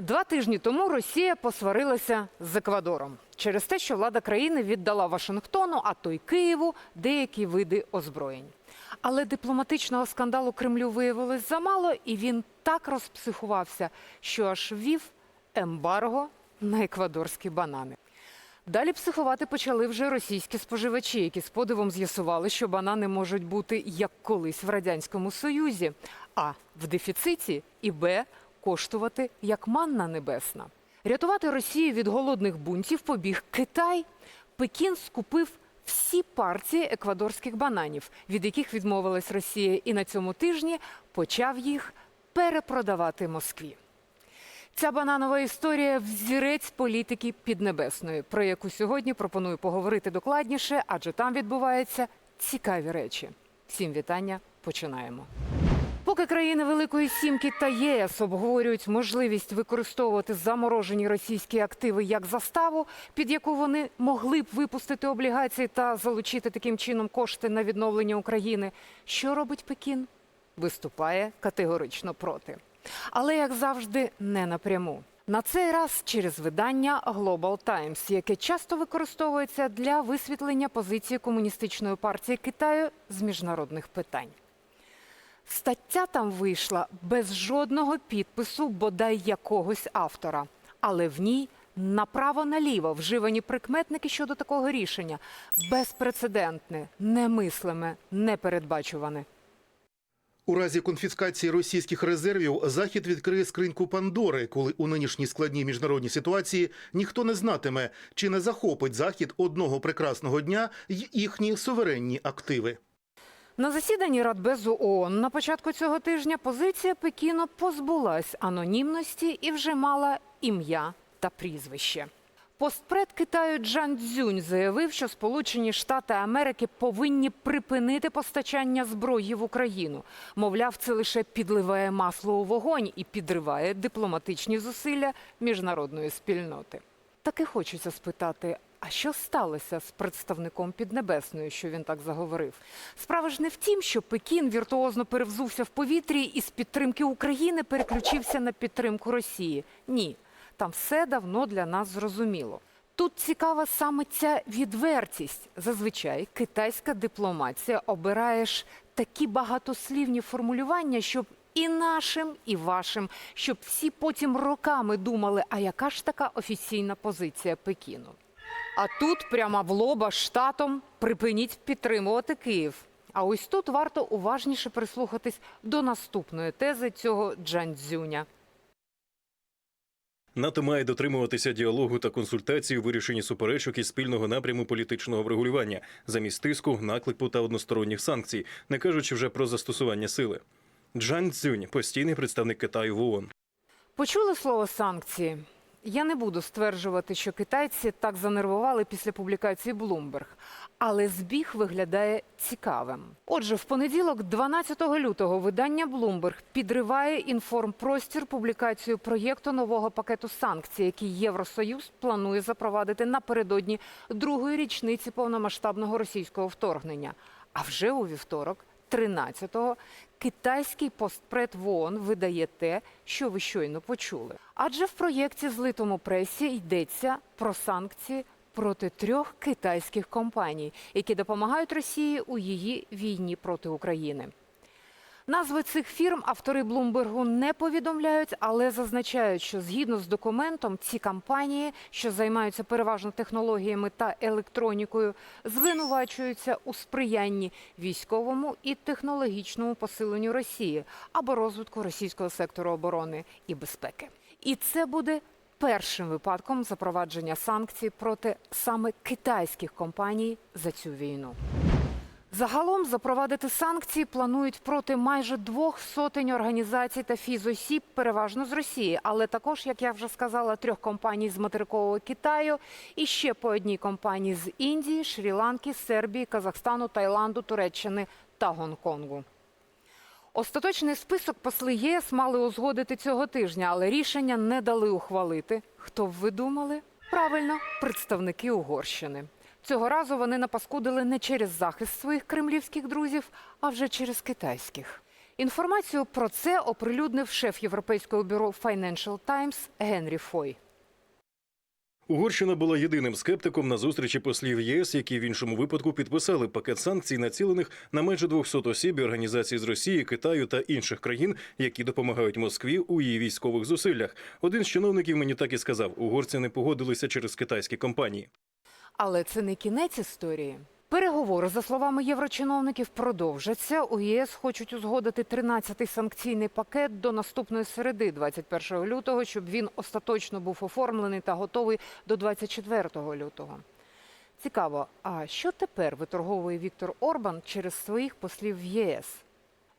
Два тижні тому Росія посварилася з Еквадором через те, що влада країни віддала Вашингтону, а то й Києву деякі види озброєнь. Але дипломатичного скандалу Кремлю виявилось замало, і він так розпсихувався, що аж ввів ембарго на еквадорські банани. Далі психувати почали вже російські споживачі, які з подивом з'ясували, що банани можуть бути як колись в радянському союзі, а в дефіциті і б коштувати як манна небесна. Рятувати Росію від голодних бунтів побіг Китай. Пекін скупив всі партії еквадорських бананів, від яких відмовилась Росія, і на цьому тижні почав їх перепродавати Москві. Ця бананова історія взірець політики піднебесної, про яку сьогодні пропоную поговорити докладніше, адже там відбуваються цікаві речі. Всім вітання. Починаємо. Поки країни Великої Сімки та ЄС обговорюють можливість використовувати заморожені російські активи як заставу, під яку вони могли б випустити облігації та залучити таким чином кошти на відновлення України, що робить Пекін? Виступає категорично проти. Але, як завжди, не напряму. На цей раз через видання Global Times, яке часто використовується для висвітлення позиції комуністичної партії Китаю з міжнародних питань. Стаття там вийшла без жодного підпису, бодай якогось автора, але в ній направо-наліво вживані прикметники щодо такого рішення безпрецедентне, немислиме, непередбачуване. У разі конфіскації російських резервів захід відкриє скриньку Пандори, коли у нинішній складній міжнародній ситуації ніхто не знатиме, чи не захопить захід одного прекрасного дня й їхні суверенні активи. На засіданні Радбезу ООН на початку цього тижня позиція Пекіну позбулась анонімності і вже мала ім'я та прізвище. Постпред Китаю Джан Цзюнь заявив, що Сполучені Штати Америки повинні припинити постачання зброї в Україну. Мовляв, це лише підливає масло у вогонь і підриває дипломатичні зусилля міжнародної спільноти. Таки хочеться спитати. А що сталося з представником Піднебесної, що він так заговорив? Справа ж не в тім, що Пекін віртуозно перевзувся в повітрі і з підтримки України переключився на підтримку Росії. Ні, там все давно для нас зрозуміло. Тут цікава саме ця відвертість. Зазвичай китайська дипломація обирає ж такі багатослівні формулювання, щоб і нашим, і вашим, щоб всі потім роками думали, а яка ж така офіційна позиція Пекіну. А тут прямо в лоба штатом припиніть підтримувати Київ. А ось тут варто уважніше прислухатись до наступної тези цього Джандзюня. НАТО має дотримуватися діалогу та консультацій у вирішенні суперечок і спільного напряму політичного врегулювання замість тиску, наклику та односторонніх санкцій, не кажучи вже про застосування сили. Джан Цзюнь, постійний представник Китаю в ООН. Почули слово санкції? Я не буду стверджувати, що китайці так занервували після публікації Bloomberg, але збіг виглядає цікавим. Отже, в понеділок, 12 лютого, видання Bloomberg підриває інформпростір публікацію проєкту нового пакету санкцій, який Євросоюз планує запровадити напередодні другої річниці повномасштабного російського вторгнення. А вже у вівторок, 13-го, китайський постпред ВООН видає те, що ви щойно почули. Адже в проєкті злитому пресі йдеться про санкції проти трьох китайських компаній, які допомагають Росії у її війні проти України. Назви цих фірм автори Блумбергу не повідомляють, але зазначають, що згідно з документом ці компанії, що займаються переважно технологіями та електронікою, звинувачуються у сприянні військовому і технологічному посиленню Росії або розвитку російського сектору оборони і безпеки. І це буде першим випадком запровадження санкцій проти саме китайських компаній за цю війну. Загалом запровадити санкції планують проти майже двох сотень організацій та фізосіб, переважно з Росії, але також, як я вже сказала, трьох компаній з материкового Китаю і ще по одній компанії з Індії, Шрі-Ланки, Сербії, Казахстану, Таїланду, Туреччини та Гонконгу. Остаточний список посли ЄС мали узгодити цього тижня, але рішення не дали ухвалити. Хто б ви думали? Правильно, представники Угорщини. Цього разу вони напаскудили не через захист своїх кремлівських друзів, а вже через китайських. Інформацію про це оприлюднив шеф європейського бюро Financial Times Генрі Фой. Угорщина була єдиним скептиком на зустрічі послів ЄС, які в іншому випадку підписали пакет санкцій, націлених на майже 200 осіб і організацій з Росії, Китаю та інших країн, які допомагають Москві у її військових зусиллях. Один з чиновників мені так і сказав: угорці не погодилися через китайські компанії. Але це не кінець історії. Переговори, за словами єврочиновників, продовжаться. У ЄС хочуть узгодити 13-й санкційний пакет до наступної середи, 21 лютого, щоб він остаточно був оформлений та готовий до 24 лютого. Цікаво, а що тепер виторговує Віктор Орбан через своїх послів в ЄС?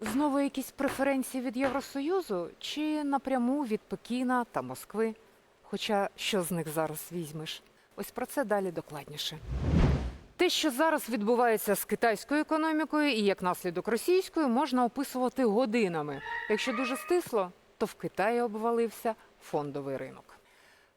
Знову якісь преференції від Євросоюзу чи напряму від Пекіна та Москви? Хоча що з них зараз візьмеш? Ось про це далі докладніше. Те, що зараз відбувається з китайською економікою і як наслідок російською, можна описувати годинами. Якщо дуже стисло, то в Китаї обвалився фондовий ринок.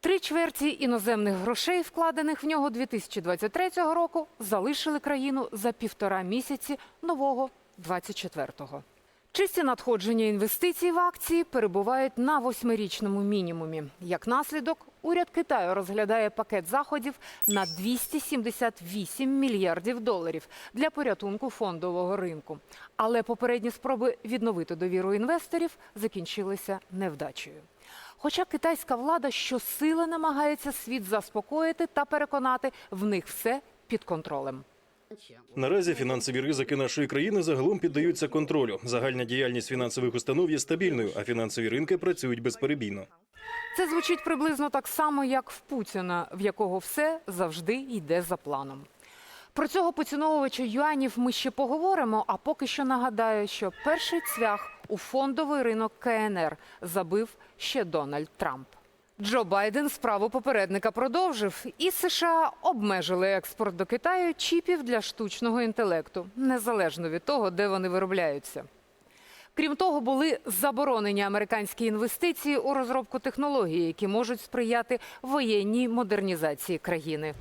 Три чверті іноземних грошей, вкладених в нього 2023 року, залишили країну за півтора місяці нового 24-го. Чисті надходження інвестицій в акції перебувають на восьмирічному мінімумі. Як наслідок, уряд Китаю розглядає пакет заходів на 278 мільярдів доларів для порятунку фондового ринку. Але попередні спроби відновити довіру інвесторів закінчилися невдачею. Хоча китайська влада щосили намагається світ заспокоїти та переконати, в них все під контролем. Наразі фінансові ризики нашої країни загалом піддаються контролю. Загальна діяльність фінансових установ є стабільною, а фінансові ринки працюють безперебійно. Це звучить приблизно так само, як в Путіна, в якого все завжди йде за планом. Про цього поціновувача юанів ми ще поговоримо. А поки що нагадаю, що перший цвях у фондовий ринок КНР забив ще Дональд Трамп. Джо Байден справу попередника продовжив, і США обмежили експорт до Китаю чіпів для штучного інтелекту, незалежно від того, де вони виробляються. Крім того, були заборонені американські інвестиції у розробку технологій, які можуть сприяти воєнній модернізації країни.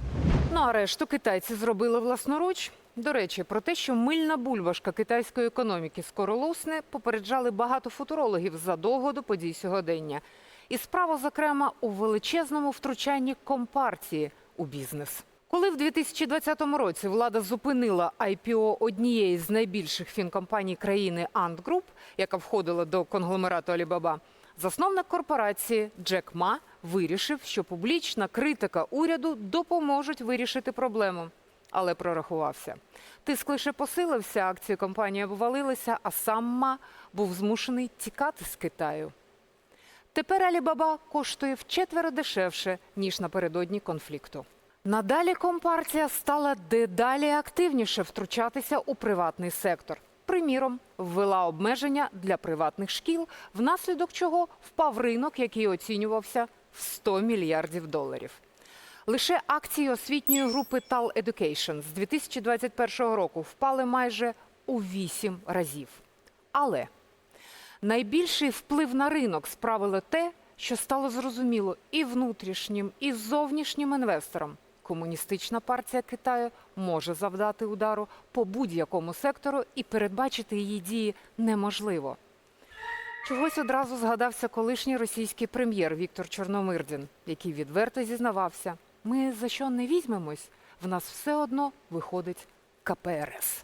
Ну а решту китайці зробили власноруч. До речі, про те, що мильна бульбашка китайської економіки скоро лусне, попереджали багато футурологів задовго до подій сьогодення. І справа, зокрема, у величезному втручанні компартії у бізнес. Коли в 2020 році влада зупинила IPO однієї з найбільших фінкомпаній країни Ant Group, яка входила до конгломерату Alibaba, засновник корпорації Джек Ма вирішив, що публічна критика уряду допоможуть вирішити проблему. Але прорахувався. Тиск лише посилився, акції компанії обвалилися, а сам Ма був змушений тікати з Китаю. Тепер Алібаба коштує вчетверо дешевше, ніж напередодні конфлікту. Надалі компартія стала дедалі активніше втручатися у приватний сектор. Приміром, ввела обмеження для приватних шкіл, внаслідок чого впав ринок, який оцінювався в 100 мільярдів доларів. Лише акції освітньої групи TAL Education з 2021 року впали майже у 8 разів. Але Найбільший вплив на ринок справило те, що стало зрозуміло і внутрішнім, і зовнішнім інвесторам. Комуністична партія Китаю може завдати удару по будь-якому сектору, і передбачити її дії неможливо. Чогось одразу згадався колишній російський прем'єр Віктор Чорномирдін, який відверто зізнавався: ми за що не візьмемось, в нас все одно виходить КПРС.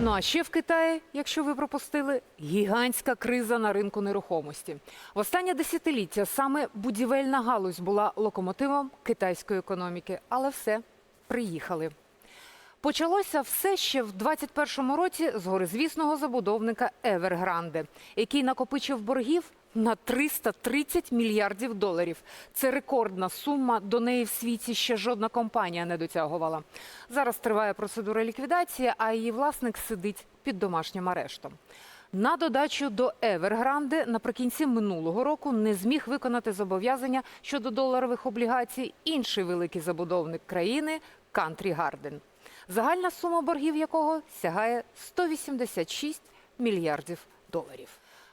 Ну а ще в Китаї, якщо ви пропустили, гігантська криза на ринку нерухомості. В останнє десятиліття саме будівельна галузь була локомотивом китайської економіки, але все приїхали. Почалося все ще в 21-му році з горизвісного забудовника Евергранде, який накопичив боргів на 330 мільярдів доларів. Це рекордна сума. До неї в світі ще жодна компанія не дотягувала. Зараз триває процедура ліквідації, а її власник сидить під домашнім арештом. На додачу до Evergrande наприкінці минулого року не зміг виконати зобов'язання щодо доларових облігацій інший великий забудовник країни Country Garden, загальна сума боргів якого сягає 186 мільярдів доларів.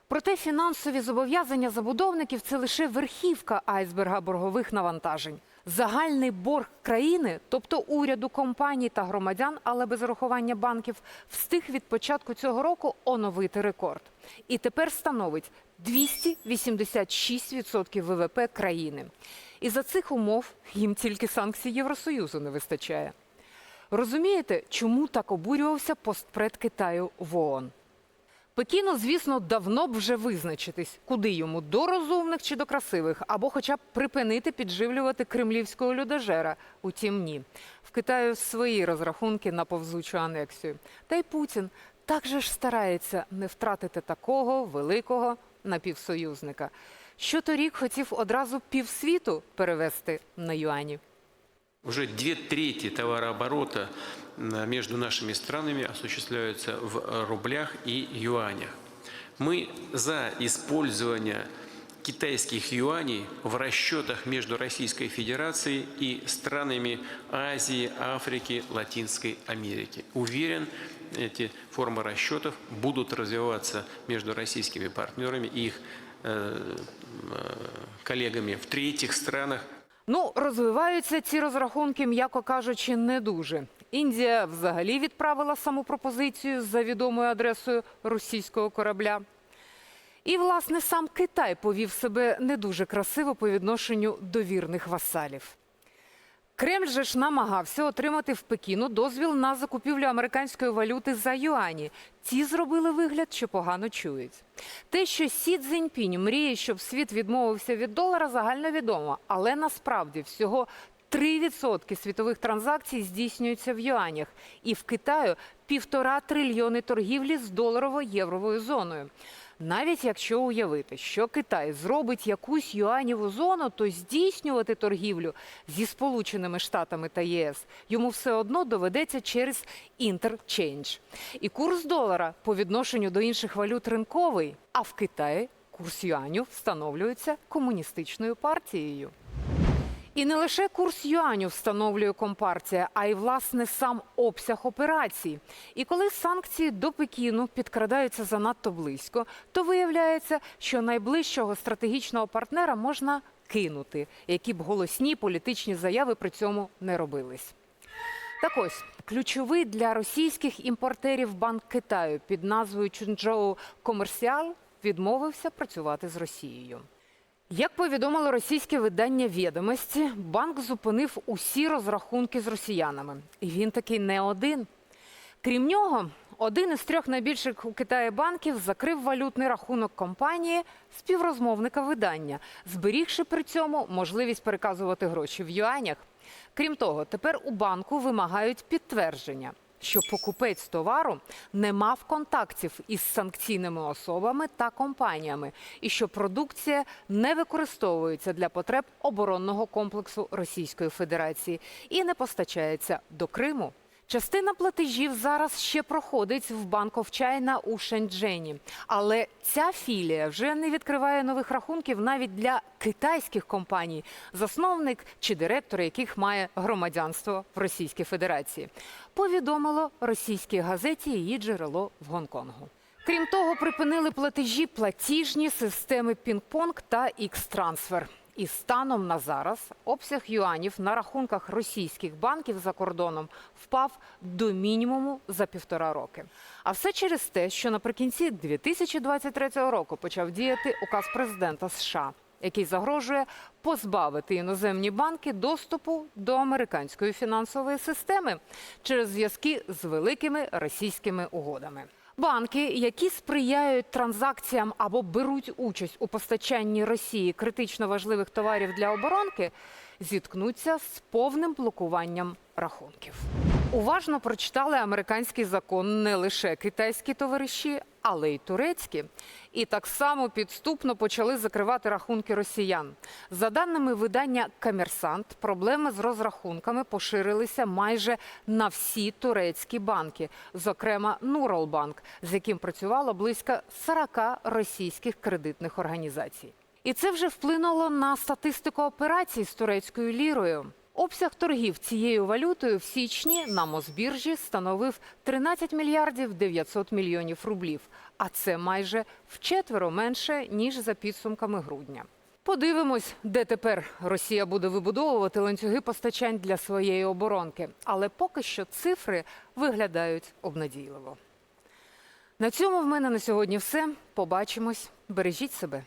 Проте фінансові зобов'язання забудовників це лише верхівка айсберга боргових навантажень. Загальний борг країни, тобто уряду, компаній та громадян, але без урахування банків, встиг від початку цього року оновити рекорд. І тепер становить 286% ВВП країни. І за цих умов їм тільки санкцій Євросоюзу не вистачає. Розумієте, чому так обурювався постпред Китаю в ООН? Пекіну, звісно, давно б вже визначитись, куди йому до розумних чи до красивих, або хоча б припинити підживлювати кремлівського людожера. Утім, ні. В Китаю свої розрахунки на повзучу анексію. Та й Путін так же ж старається не втратити такого великого напівсоюзника. Що торік хотів одразу півсвіту перевести на юані. Уже две трети товарооборота между нашими странами осуществляются в э, рублях и юанях. Мы за использование китайских юаней в расчетах между Российской Федерацией и странами Азии, Африки, Латинской Америки. Уверен, эти формы расчетов будут развиваться между российскими партнерами и их э, э, коллегами в третьих странах, Ну, розвиваються ці розрахунки, м'яко кажучи, не дуже. Індія взагалі відправила саму пропозицію за відомою адресою російського корабля. І, власне, сам Китай повів себе не дуже красиво по відношенню до вірних васалів. Кремль же ж намагався отримати в Пекіну дозвіл на закупівлю американської валюти за юані. Ті зробили вигляд, що погано чують. Те, що Сі Цзіньпінь мріє, щоб світ відмовився від долара, загальновідомо. Але насправді всього 3% світових транзакцій здійснюються в юанях. І в Китаю півтора трильйони торгівлі з доларово-євровою зоною. Навіть якщо уявити, що Китай зробить якусь юаніву зону, то здійснювати торгівлю зі Сполученими Штатами та ЄС йому все одно доведеться через інтерчейндж. І курс долара по відношенню до інших валют ринковий, а в Китаї курс юаню встановлюється комуністичною партією. І не лише курс юаню встановлює компартія, а й власне сам обсяг операцій. І коли санкції до Пекіну підкрадаються занадто близько, то виявляється, що найближчого стратегічного партнера можна кинути, які б голосні політичні заяви при цьому не робились. Так ось ключовий для російських імпортерів банк Китаю під назвою Чунчжоу Комерціал відмовився працювати з Росією. Як повідомило російське видання відомості, банк зупинив усі розрахунки з росіянами. І він такий не один. Крім нього, один із трьох найбільших у Китаї банків закрив валютний рахунок компанії співрозмовника видання, зберігши при цьому можливість переказувати гроші в юанях. Крім того, тепер у банку вимагають підтвердження, що покупець товару не мав контактів із санкційними особами та компаніями, і що продукція не використовується для потреб оборонного комплексу Російської Федерації і не постачається до Криму. Частина платежів зараз ще проходить в of China у Шенджені. Але ця філія вже не відкриває нових рахунків навіть для китайських компаній, засновник чи директор яких має громадянство в Російській Федерації. Повідомило російській газеті її джерело в Гонконгу. Крім того, припинили платежі платіжні системи Пінг-Понг та X-Transfer. І станом на зараз обсяг юанів на рахунках російських банків за кордоном впав до мінімуму за півтора роки. А все через те, що наприкінці 2023 року почав діяти указ президента США, який загрожує позбавити іноземні банки доступу до американської фінансової системи через зв'язки з великими російськими угодами. Банки, які сприяють транзакціям або беруть участь у постачанні Росії критично важливих товарів для оборонки, зіткнуться з повним блокуванням рахунків. Уважно прочитали американський закон не лише китайські товариші, але й турецькі. І так само підступно почали закривати рахунки росіян. За даними видання Комерсант, проблеми з розрахунками поширилися майже на всі турецькі банки, зокрема Нуралбанк, з яким працювало близько 40 російських кредитних організацій. І це вже вплинуло на статистику операцій з турецькою лірою. Обсяг торгів цією валютою в січні на Мосбіржі становив 13 мільярдів 900 мільйонів рублів, а це майже вчетверо менше ніж за підсумками грудня. Подивимось, де тепер Росія буде вибудовувати ланцюги постачань для своєї оборонки. Але поки що цифри виглядають обнадійливо. На цьому в мене на сьогодні все. Побачимось. Бережіть себе.